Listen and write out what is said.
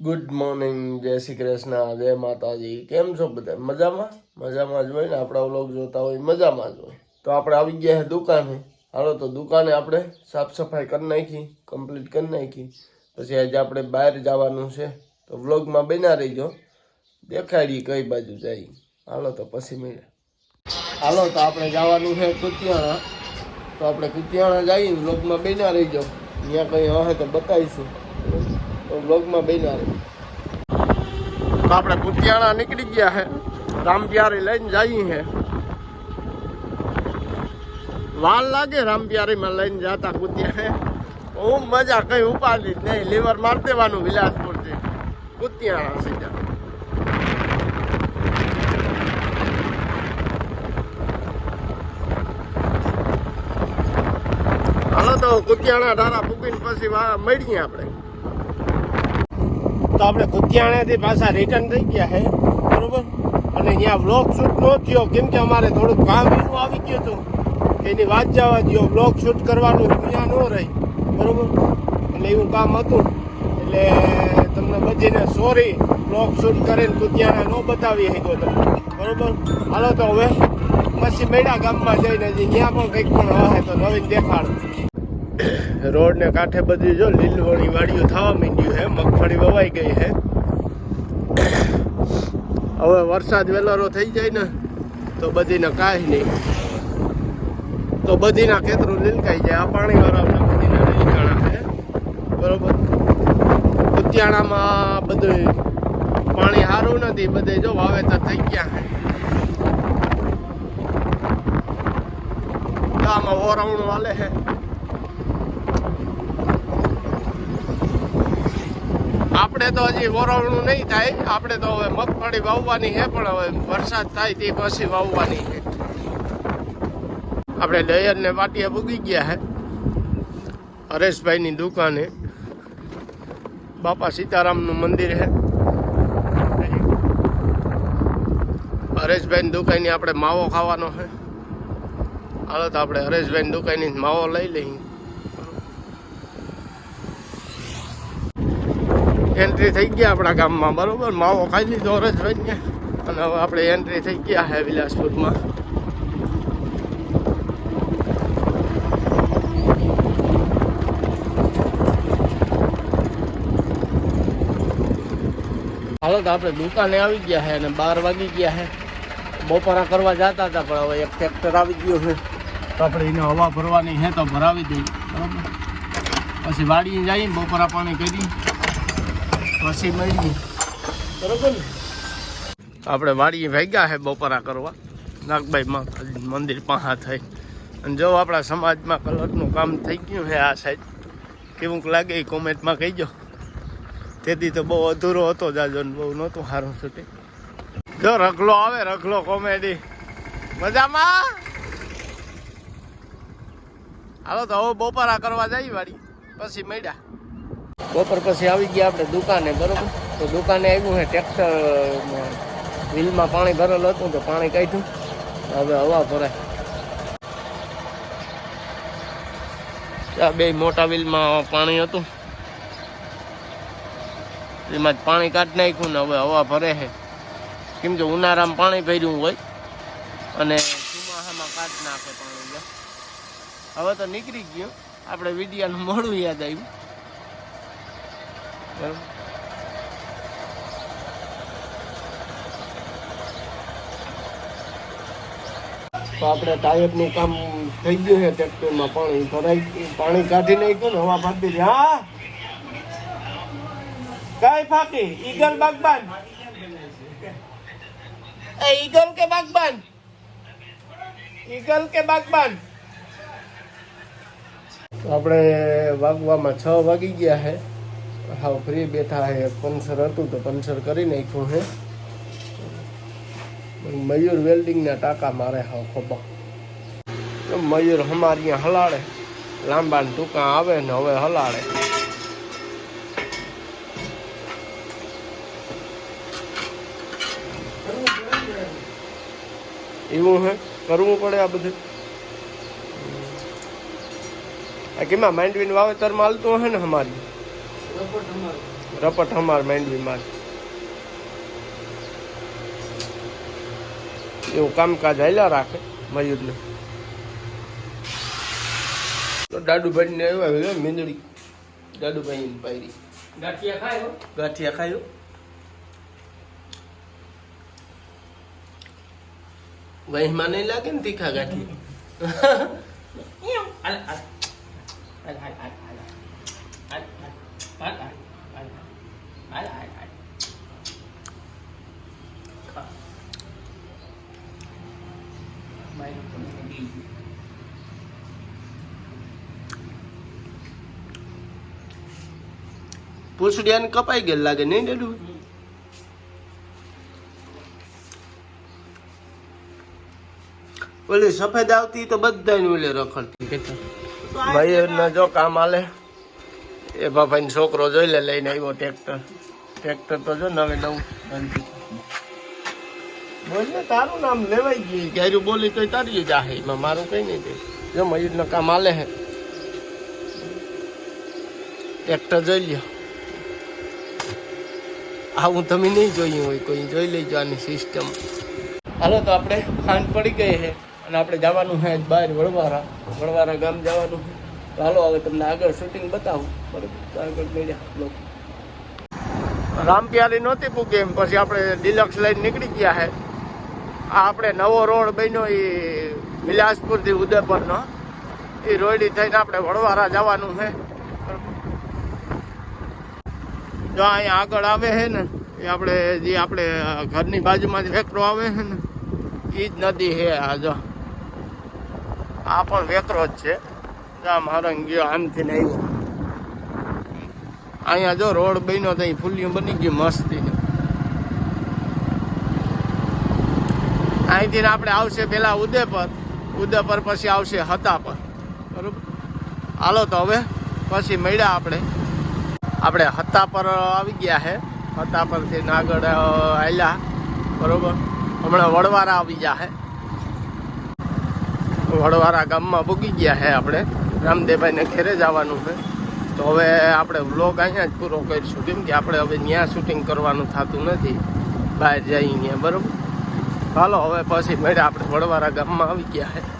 Good morning જય શ્રી કૃષ્ણ, જય માતાજી. કેમ છો બધા? મજામાં? મજામાં જ હોય ને? આપણા વ્લોગ જોતા હોય, મજામાં જ હોય. તો આપણે આવી ગયા છે દુકાને. હાલો, તો દુકાને આપણે સાફ સફાઈ કરી નાખી કમ્પ્લીટ કરી નાખી. પછી આજે આપણે બહાર જવાનું છે. તો વ્લોગમાં બના રહીજો. દેખાડી કઈ બાજુ જાય. હાલો, તો પછી મળે હાલો, તો આપણે જવાનું છે કુતિયાણા. તો આપણે કુતિયાણા જઈએ વ્લોગમાં બના રહીજો. ત્યાં કંઈ હશે તો બતાવીશું. તો વ્લોગમાં બના તો આપણે કુતિયાણા નીકળી ગયા હે. રામપ્યારી લઈને જઈએ હે. વાલ લાગે રામપ્યારીમાં લઈને જતા કુતિયા હું. મજા કઈ ઉપાડી જ નહીં. લીવર માર દેવાનું વિલાસપુરથી કુતિયાણા સીધા હાલો તો કુતિયાણા ધારા પૂકીને પછી મળીએ આપણે. તો આપણે કુતિયાણાથી પાછા રિટર્ન થઈ ગયા છે બરાબર? અને અહીંયા બ્લોક શૂટ ન થયો. કેમ કે અમારે થોડુંક કામ એનું આવી ગયું હતું. એની વાત જવા દો બ્લોક શૂટ કરવાનું અહીંયા ન રહી. બરાબર? એટલે એવું કામ હતું. એટલે તમને બધીને સોરી બ્લોગ શૂટ કરીને કુતિયાણા ન બતાવી શક્યો તમે. બરાબર? હાલો તો હવે પછી મેળા ગામમાં જઈને ત્યાં પણ કંઈક પણ હશે તો નવીન દેખાડું. રોડને કાંઠે બધી જો લીલવણી વાડીઓ થવા માંડ્યું છે, મગફળી વવાઈ ગઈ છે. હવે વરસાદ વેલારો થઈ જાય ને, તો બધીને કાંઈ નહીં. તો બધીના ખેતરો લીલકાઈ જાય, આ પાણીવાળા બધીના લીલકાણા છે. બરોબર? ઉત્યાણામાં બધું પાણી સારું નથી, બધે જો વાવેતર થઈ ગયા છે. તો આમાં ઓરવણું હાલે છે. આપણે તો હજી વરવણું નહીં થાય. આપણે તો હવે મગફળી વાવવાની છે, પણ હવે વરસાદ થાય તે પછી વાવવાની છે. આપણે ડયર ને પાટિયા પૂગી ગયા છે, હરેશભાઈની દુકાને. બાપા સીતારામનું મંદિર છે. હરેશભાઈની દુકાનની આપણે માવો ખાવાનો છે. હાલો તો આપણે હરેશભાઈની દુકાનની માવો લઈ લઈએ. એન્ટ્રી થઈ ગયા આપણા ગામમાં, બરાબર? માવો ખાઈ લીધો હરેશભાઈ ને અને હવે આપણે એન્ટ્રી થઈ ગયા હે વિલાસપુરમાં. હાલો તો આપણે દુકાને આવી ગયા છે અને બાર વાગી ગયા છે બપોરા કરવા જતા હતા, પણ હવે એક ટ્રેક્ટર આવી ગયું છે તો આપણે એને હવા ભરવાની છે તો ભરાવી દઈએ, બરાબર? પછી વાડીએ જઈએ બપોરા પાણી કરી. પછી મળીએ બરોબર ને? આપણે વાડીએ ભેગા છે બપોરા કરવા. નાગભાઈ માતાજી મંદિર પાહા થઈ. અને જો આપણા સમાજમાં કલરનું કામ થઈ ગયું છે આ સાઈડ કેવું લાગે એ કોમેન્ટમાં કહીજો. તેથી તો બહુ અધૂરો હતો જાજો બહુ નહોતું સારું છૂટે. જો રખલો આવે રખલો કોમેડી. મજામાં? હાલો તો હવે બપોરા કરવા જાય વાડી. પછી મળ્યા. બપોર પછી આવી ગયા આપણે દુકાને, બરોબર? તો દુકાને આવ્યું છે ટ્રેક્ટર વ્હીલમાં પાણી ભરેલ હતું તો પાણી કાઢ્યું. હવે હવા ભરાય. બે મોટા વ્હીલમાં પાણી હતું. એમાં જ પાણી કાઢી નાખ્યું ને હવે હવા ભરે છે કેમ કે ઉનાળામાં પાણી ભર્યું હોય અને ચોમાસામાં કાઢી નાખે પાણી હવે તો નીકળી ગયું. આપણે વિડિયાનું મોડું યાદ આવ્યું. તો આપણે ટાયરનું કામ થઈ ગયું છે, ટ્રેક્ટરમાં પાણી ભરાઈ પાણી કાઢી નાખ્યું ને, હવા ભરતી. હા? કઈ ફાકી? ઈગલ બાગબાન? એ ઈગલ કે બાગબાન? ઈગલ કે બાગબાન? આપણે વાગવામાં છ વાગી ગયા છે. હાવ ફ્રી બેઠા હે, પંચર હતું તો પંચર કરી નાખ્યું હે. મયુર વેલ્ડિંગના ટાંકા મારે હાવ ખબર મયુર અમારે અહીંયા હલાડે. લાંબા ને ટૂંકા આવે ને હવે હલાડે. એવું હે? કરવું પડે આ બધું? આ કેમાં માંડવીનું વાવેતરમાં હાલતું હે ને અમારી? રપટ હમાર માંડવીમાં એવું કામકાજ હાલ્યા રાખે મયુરને. તો દાદુભાઈ ને આવ્યો મીંદડી. દાદુભાઈ પાયરી. ગાંઠિયા ખાયો ગાંઠિયા ખાયો વહીમાં નહીં લાગે ને તીખા ગાંઠિયા? હાલ. હાલ, હાલ, હાલ. હાલ, હાલ, હાલ. ખા. મારી તમને બીજું. પૂછડિયાને કપાઈ ગયેલ લાગે નહીં ડેડુ ઓલી સફેદ આવતી તો બધાને ઓલે રખડતી ભાઈ જો કામ આલે એ બાપાનો છોકરો જોઈ લે, લઈને આવ્યો ટ્રેક્ટર. ટ્રેક્ટર તો જો નવે નવું બનતી બોલ ને, તારું નામ લેવાઈ ગયું. ઘેરું બોલી તો તારી જાહે. એમાં મારું કઈ નહીં થાય. જો, મયુરનો કામ આલે હે. ટ્રેક્ટર જોઈ લ્યો. આવું તમે નહીં જોયું હોય, કોઈ જોઈ લેજો આની સિસ્ટમ. હાલો, તો આપણે ખાંડ પડી ગઈ છે અને આપણે જવાનું છે બહાર વડવારા વડવારા ગામ જવાનું છે તો હવે તમને આગળ શૂટિંગ બતાવું. બરોબર આગળ મળ્યા. લોકો રામપ્યારી નહોતી પૂગી એમ, પછી આપણે ડિલક્સ લઈને નીકળી ગયા છે આ આપણે નવો રોડ બન્યો એ વિલાસપુરથી ઉદયપુરનો. એ રોયડી થઈને આપણે વડવારા જવાનું છે જો અહીંયા આગળ આવે છે ને, એ આપણે જે આપણે ઘરની બાજુમાં જે વેકરો આવે છે ને એ જ નદી છે આ જો. આ પણ વેકરો જ છે. જો આમ હરંગ ગયો, આમથી ને આવ્યો. અહીંયા જો રોડ બન્યો તો ફૂલિયું બની ગયું મસ્તી. અહીંથી આપણે આવશે પેલા ઉદયપર ઉદયપર પછી આવશે હતા પર બરોબર? હાલો તો હવે, પછી મળ્યા આપણે. આપણે હતા પર આવી ગયા છે હતા પરથી આગળ આવ્યા બરોબર? હમણાં વડવારા આવી ગયા છે વડવારા ગામમાં ભૂગી ગયા છે આપણે. રામદેવભાઈને ઘેરે જવાનું છે. તો હવે આપણે વ્લોગ અહીંયા જ પૂરો કરીશું. કેમ કે આપણે હવે ત્યાં શૂટિંગ કરવાનું થતું નથી. બહાર ત્યાં બરોબર? ચાલો હવે પછી મળ્યા આપણે વડવારા ગામમાં આવી ગયા છે.